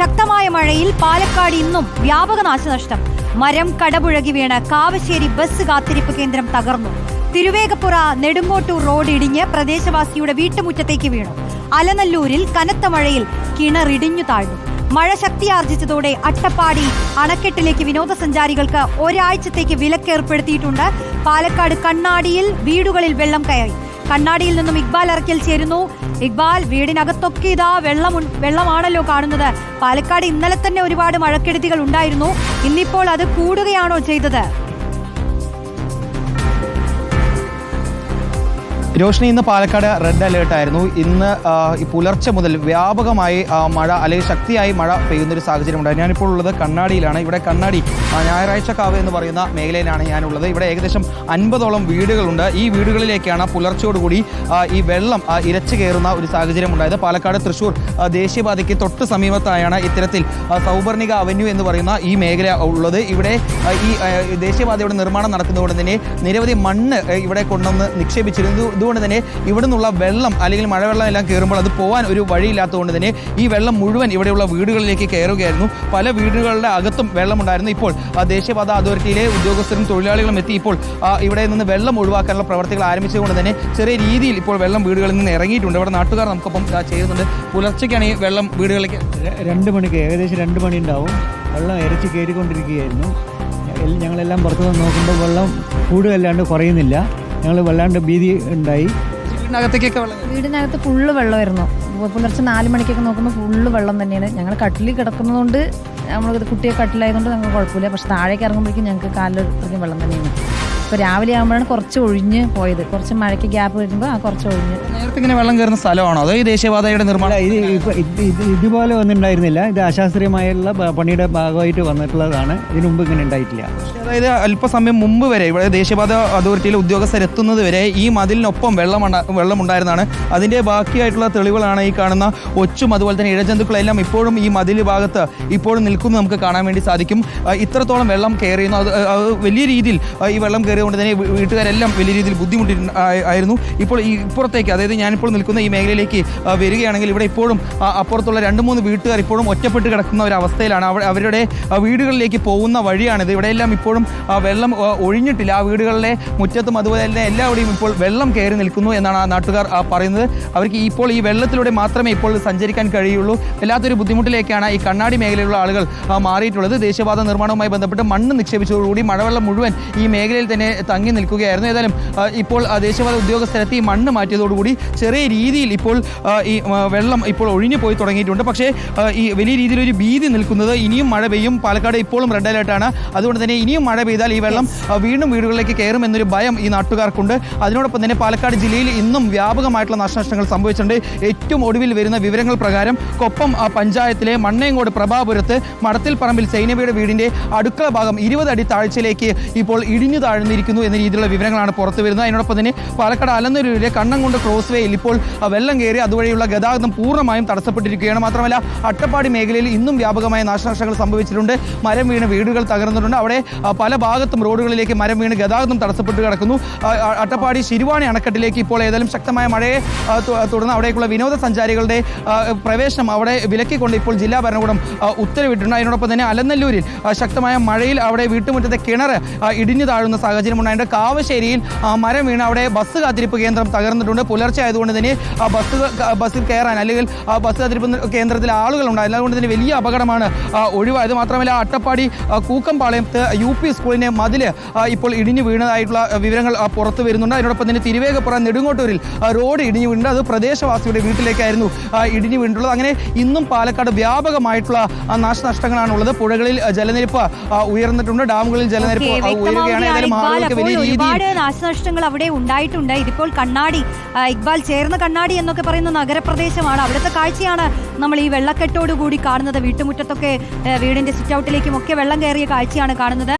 ശക്തമായ മഴയിൽ പാലക്കാട് ഇന്നും വ്യാപക നാശനഷ്ടം. മരം കടപുഴകി വീണ് കാവശ്ശേരി ബസ് കാത്തിരിപ്പ് കേന്ദ്രം തകർന്നു. തിരുവേഗപ്പുറ നെടുങ്കോട്ടൂർ റോഡ് ഇടിഞ്ഞ് പ്രദേശവാസിയുടെ വീട്ടുമുറ്റത്തേക്ക് വീണു. അലനല്ലൂരിൽ കനത്ത മഴയിൽ കിണറിടിഞ്ഞു താഴ്ന്നു. മഴ ശക്തിയാർജിച്ചതോടെ അട്ടപ്പാടി അണക്കെട്ടിലേക്ക് വിനോദസഞ്ചാരികൾക്ക് ഒരാഴ്ചത്തേക്ക് വിലക്കേർപ്പെടുത്തിയിട്ടുണ്ട്. പാലക്കാട് കണ്ണാടിയിൽ വീടുകളിൽ വെള്ളം കയറി. കണ്ണാടിയിൽ നിന്നും ഇക്ബാൽ ഇറക്കിൽ ചേരുന്നു. ഇക്ബാൽ വീടിനകത്തൊക്കെ ഇതാ വെള്ളം വെള്ളമാണല്ലോ കാണുന്നത്. പാലക്കാട് ഇന്നലെ തന്നെ ഒരുപാട് മഴക്കെടുതികൾ ഉണ്ടായിരുന്നു. ഇന്നിപ്പോൾ അത് കൂടുകയാണോ ചെയ്തത്? രോഷിനി ഇന്ന് പാലക്കാട് റെഡ് അലേർട്ട് ആയിരുന്നു. ഇന്ന് പുലർച്ചെ മുതൽ വ്യാപകമായി മഴ അല്ലെങ്കിൽ ശക്തിയായി മഴ പെയ്യുന്നൊരു സാഹചര്യം ഉണ്ട് ഞാനിപ്പോൾ ഉള്ളത് കണ്ണാടിയിലാണ്. ഇവിടെ കണ്ണാടി ഞായറാഴ്ച കാവ് എന്ന് പറയുന്ന മേഖലയിലാണ് ഞാനുള്ളത്. ഇവിടെ ഏകദേശം അൻപതോളം വീടുകളുണ്ട്. ഈ വീടുകളിലേക്കാണ് പുലർച്ചയോടുകൂടി ഈ വെള്ളം ഇരച്ചു കയറുന്ന ഒരു സാഹചര്യം ഉണ്ടായത്. പാലക്കാട് തൃശ്ശൂർ ദേശീയപാതയ്ക്ക് തൊട്ട് സമീപത്തായാണ് ഇത്തരത്തിൽ സൗപർണിക അവന്യൂ എന്ന് പറയുന്ന ഈ മേഖല ഉള്ളത്. ഇവിടെ ഈ ദേശീയപാതയുടെ നിർമ്മാണം നടക്കുന്നതുകൊണ്ട് തന്നെ നിരവധി മണ്ണ് ഇവിടെ കൊണ്ടുവന്ന് നിക്ഷേപിച്ചിരുന്നു. ഇതുകൊണ്ട് തന്നെ ഇവിടെ നിന്നുള്ള വെള്ളം അല്ലെങ്കിൽ മഴവെള്ളം എല്ലാം കയറുമ്പോൾ അത് പോകാൻ ഒരു വഴിയില്ലാത്തതുകൊണ്ട് തന്നെ ഈ വെള്ളം മുഴുവൻ ഇവിടെയുള്ള വീടുകളിലേക്ക് കയറുകയായിരുന്നു. പല വീടുകളുടെ അകത്തും വെള്ളമുണ്ടായിരുന്നു. ഇപ്പോൾ ദേശീയപാത അതോറിറ്റിയിലെ ഉദ്യോഗസ്ഥരും തൊഴിലാളികളും എത്തി. ഇപ്പോൾ ഇവിടെ നിന്ന് വെള്ളം ഒഴിവാക്കാനുള്ള പ്രവർത്തികൾ ആരംഭിച്ചതുകൊണ്ട് തന്നെ ചെറിയ രീതിയിൽ ഇപ്പോൾ വെള്ളം വീടുകളിൽ നിന്ന് ഇറങ്ങിയിട്ടുണ്ട്. ഇവിടെ നാട്ടുകാർ നമുക്കൊപ്പം ചെയ്യുന്നുണ്ട് പുലർച്ചയ്ക്കാണ് ഈ വെള്ളം വീടുകളിലേക്ക് രണ്ട് മണിക്ക് ഏകദേശം രണ്ട് മണി ഉണ്ടാവും വെള്ളം ഇരച്ച് കയറിക്കൊണ്ടിരിക്കുകയായിരുന്നു. ഞങ്ങളെല്ലാം പുറത്തു നിന്ന് നോക്കുമ്പോൾ വെള്ളം കൂടുതലല്ലാണ്ട് കുറയുന്നില്ല. ഞങ്ങൾ വല്ലാണ്ട് ഭീതി ഉണ്ടായി. വീടിനകത്തേക്കൊക്കെ വെള്ളം. വീടിനകത്ത് ഫുള്ള് വെള്ളമായിരുന്നു. പുലർച്ചെ നാല് മണിക്കൊക്കെ നോക്കുമ്പോൾ ഫുള്ള് വെള്ളം തന്നെയാണ്. ഞങ്ങൾ കട്ടിലിൽ കിടക്കുന്നതുകൊണ്ട് നമ്മൾ കുട്ടിയെ കട്ടിലായതുകൊണ്ട് ഞങ്ങൾക്ക് കുഴപ്പമില്ല. പക്ഷെ താഴേക്ക് ഇറങ്ങുമ്പോഴേക്കും ഞങ്ങൾക്ക് കാലിൽ ഇത്രയും വെള്ളം തന്നെയാണ്. ഇപ്പോൾ രാവിലെ ആകുമ്പോഴാണ് കുറച്ച് ഒഴിഞ്ഞ് പോയത്. കുറച്ച് മഴയ്ക്ക് ഗ്യാപ്പ് വരുമ്പോൾ ആ കുറച്ച് ഒഴിഞ്ഞ്. നേരത്തെ ഇങ്ങനെ വെള്ളം കയറുന്ന സ്ഥലമാണോ? അതോ ഈ ദേശീയപാതയുടെ നിർമ്മാണം? ഇത് ഇപ്പൊ ഇത് ഇത് ഇതുപോലെ ഒന്നുണ്ടായിരുന്നില്ല. ഇത് അശാസ്ത്രീയമായുള്ള പ- പണിയുടെ ഭാഗമായിട്ട് വന്നിട്ടുള്ളതാണ്. ഇതിനു മുമ്പ് ഇങ്ങനെ ഉണ്ടായിട്ടില്ല. അതായത് അല്പസമയം മുമ്പ് വരെ ഇവിടെ ദേശീയപാത അതോറിറ്റിയിലെ ഉദ്യോഗസ്ഥർ എത്തുന്നത് വരെ ഈ മതിലിനൊപ്പം വെള്ളം വെള്ളമുണ്ടായിരുന്നതാണ്. അതിന്റെ ബാക്കിയായിട്ടുള്ള തെളിവുകളാണ് ഈ കാണുന്ന ഒച്ചും അതുപോലെ തന്നെ ഇഴജന്തുക്കളെല്ലാം ഇപ്പോഴും ഈ മതിൽ ഭാഗത്ത് ഇപ്പോഴും നിൽക്കുന്നത് നമുക്ക് കാണാൻ വേണ്ടി സാധിക്കും. ആ, ഇത്രത്തോളം വെള്ളം കയറിയുന്നു അത് അത് വലിയ രീതിയിൽ ആ, ഈ വെള്ളം കയറിയതുകൊണ്ട് തന്നെ വീട്ടുകാരെല്ലാം വലിയ രീതിയിൽ ബുദ്ധിമുട്ടി ആയിരുന്നു. ഇപ്പോൾ ഈ ഇപ്പുറത്തേക്ക് അതായത് ഞാനിപ്പോൾ നിൽക്കുന്ന ഈ മേഖലയിലേക്ക് വരികയാണെങ്കിൽ ഇവിടെ ഇപ്പോഴും അപ്പുറത്തുള്ള രണ്ട് മൂന്ന് വീട്ടുകാർ ഇപ്പോഴും ഒറ്റപ്പെട്ട് കിടക്കുന്ന ഒരു അവസ്ഥയിലാണ്. അവ- അവരുടെ വീടുകളിലേക്ക് പോകുന്ന വഴിയാണിത്. ഇവിടെയെല്ലാം ഇപ്പോഴും വെള്ളം ഒഴിഞ്ഞിട്ടില്ല. ആ വീടുകളിലെ മുറ്റത്തും അതുപോലെ തന്നെ എല്ലാവിടെയും ഇപ്പോൾ വെള്ളം കയറി നിൽക്കുന്നു എന്നാണ് ആ നാട്ടുകാർ പറയുന്നത്. അവർക്ക് ഇപ്പോൾ ഈ വെള്ളത്തിലൂടെ മാത്രമേ ഇപ്പോൾ സഞ്ചരിക്കാൻ കഴിയുള്ളൂ. വല്ലാത്തൊരു ബുദ്ധിമുട്ടിലേക്കാണ് ഈ കണ്ണാടി മേഖലയിലുള്ള ആളുകൾ മാറിയിട്ടുള്ളത്. ദേശീയപാത നിർമ്മാണവുമായി ബന്ധപ്പെട്ട് മണ്ണ് നിക്ഷേപിച്ചതോടുകൂടി മഴവെള്ളം മുഴുവൻ ഈ മേഖലയിൽ തന്നെ തങ്ങി നിൽക്കുകയായിരുന്നു. ഏതായാലും ഇപ്പോൾ ദേശീയപാത ഉദ്യോഗസ്ഥരെത്തി മണ്ണ് മാറ്റിയതോടുകൂടി ചെറിയ രീതിയിൽ ഇപ്പോൾ ഈ വെള്ളം ഇപ്പോൾ ഒഴിഞ്ഞു പോയി തുടങ്ങിയിട്ടുണ്ട്. പക്ഷേ ഈ വലിയ രീതിയിലൊരു ഭീതി നിൽക്കുന്നത് ഇനിയും മഴ പെയ്യും. പാലക്കാട് ഇപ്പോഴും റെഡ് അലേർട്ടാണ് അതുകൊണ്ട് തന്നെ ഇനിയും മഴ പെയ്താൽ ഈ വെള്ളം വീണ്ടും വീടുകളിലേക്ക് കയറും എന്നൊരു ഭയം ഈ നാട്ടുകാർക്കുണ്ട്. അതിനോടൊപ്പം തന്നെ പാലക്കാട് ജില്ലയിൽ ഇന്നും വ്യാപകമായിട്ടുള്ള നാശനഷ്ടങ്ങൾ സംഭവിച്ചിട്ടുണ്ട്. ഏറ്റവും ഒടുവിൽ വരുന്ന വിവരങ്ങൾ പ്രകാരം കൊപ്പം പഞ്ചായത്തിലെ മണ്ണേങ്കോട് പ്രഭാപുരത്ത് മടത്തിൽ പറമ്പിൽ സൈനബിയുടെ വീടിന്റെ അടുക്കള ഭാഗം ഇരുപത് അടി താഴ്ചയിലേക്ക് ഇപ്പോൾ ഇടിഞ്ഞു താഴ്ന്നിരിക്കുന്നു എന്ന രീതിയിലുള്ള വിവരങ്ങളാണ് പുറത്തു വരുന്നത്. അതിനോടൊപ്പം തന്നെ പാലക്കാട് അലന്നൂരിലെ കണ്ണംകുണ്ട് ക്രോസ് വേയിൽ ഇപ്പോൾ വെള്ളം കയറി അതുവഴിയുള്ള ഗതാഗതം പൂർണമായും തടസ്സപ്പെട്ടിരിക്കുകയാണ്. മാത്രമല്ല അട്ടപ്പാടി മേഖലയിൽ ഇന്നും വ്യാപകമായ നാശനഷ്ടങ്ങൾ സംഭവിച്ചിട്ടുണ്ട്. മരം വീണ് വീടുകൾ തകർന്നിട്ടുണ്ട്. അവിടെ പല ഭാഗത്തും റോഡുകളിലേക്ക് മരം വീണ് ഗതാഗതം തടസ്സപ്പെട്ട് കിടക്കുന്നു. അട്ടപ്പാടി ശിരുവാണി അണക്കെട്ടിലേക്ക് ഇപ്പോൾ ഏതായാലും ശക്തമായ മഴയെ തുടർന്ന് അവിടേക്കുള്ള വിനോദസഞ്ചാരികളുടെ പ്രവേശനം അവിടെ വിലക്കിക്കൊണ്ട് ഇപ്പോൾ ജില്ലാ ഭരണകൂടം ഉത്തരവിട്ടിട്ടുണ്ട്. അതിനോടൊപ്പം തന്നെ അലനല്ലൂരിൽ ശക്തമായ മഴയിൽ അവിടെ വീട്ടുമുറ്റത്തെ കിണർ ഇടിഞ്ഞു താഴുന്ന സാഹചര്യം ഉണ്ടായിട്ടുണ്ട് കാവശ്ശേരിയിൽ മരം വീണ് അവിടെ ബസ് കാത്തിരിപ്പ് കേന്ദ്രം തകർന്നിട്ടുണ്ട്. പുലർച്ചെ ആയതുകൊണ്ട് തന്നെ ആ ബസ് ബസ്സിൽ കയറാൻ അല്ലെങ്കിൽ ആ ബസ് കാത്തിരിപ്പ് കേന്ദ്രത്തിൽ ആളുകൾ ഉണ്ടായിരുന്നു അതുകൊണ്ട് തന്നെ വലിയ അപകടമാണ് ഒഴിവായത്. മാത്രമല്ല അട്ടപ്പാടി കൂക്കംപാളയത്ത് യു പി സ്കൂളിനെ മതിൽ ഇപ്പോൾ ഇടിഞ്ഞു വീണതായിട്ടുള്ള വിവരങ്ങൾ പുറത്തു വരുന്നുണ്ട്. അതിനോടൊപ്പം തന്നെ തിരുവേഗപ്പുറ നെടുങ്ങോട്ടൂരിൽ റോഡ് ഇടിഞ്ഞു വീണിട്ടുണ്ട് അത് പ്രദേശവാസിയുടെ വീട്ടിലേക്കായിരുന്നു ഇടിഞ്ഞു വീണിട്ടുള്ളത്. അങ്ങനെ ഇന്നും പാലക്കാട് വ്യാപകമായിട്ടുള്ള നാശനഷ്ടങ്ങളാണുള്ളത്. പുഴകളിൽ ജലനിരപ്പ് ഉയർന്നിട്ടുണ്ട്. ഡാമുകളിൽ ജലനിരപ്പ് ഉയരുകയാണ്. ഏതായാലും ഇക്ബാൽ. ആളുകൾക്ക് അപ്പോൾ ഒരുപാട് നാശനഷ്ടങ്ങൾ അവിടെ ഉണ്ടായിട്ടുണ്ട്. ഇതിപ്പോൾ കണ്ണാടി ഇക്ബാൽ ചേർന്ന കണ്ണാടി എന്നൊക്കെ പറയുന്ന നഗരപ്രദേശമാണ്. അവിടുത്തെ കാഴ്ചയാണ് നമ്മൾ ഈ വെള്ളക്കെട്ടോടുകൂടി കാണുന്നത്. വീട്ടുമുറ്റത്തൊക്കെ വീടിന്റെ സിറ്റ് ഔട്ടിലേക്കും ഒക്കെ വെള്ളം കയറിയ കാഴ്ചയാണ് കാണുന്നത്.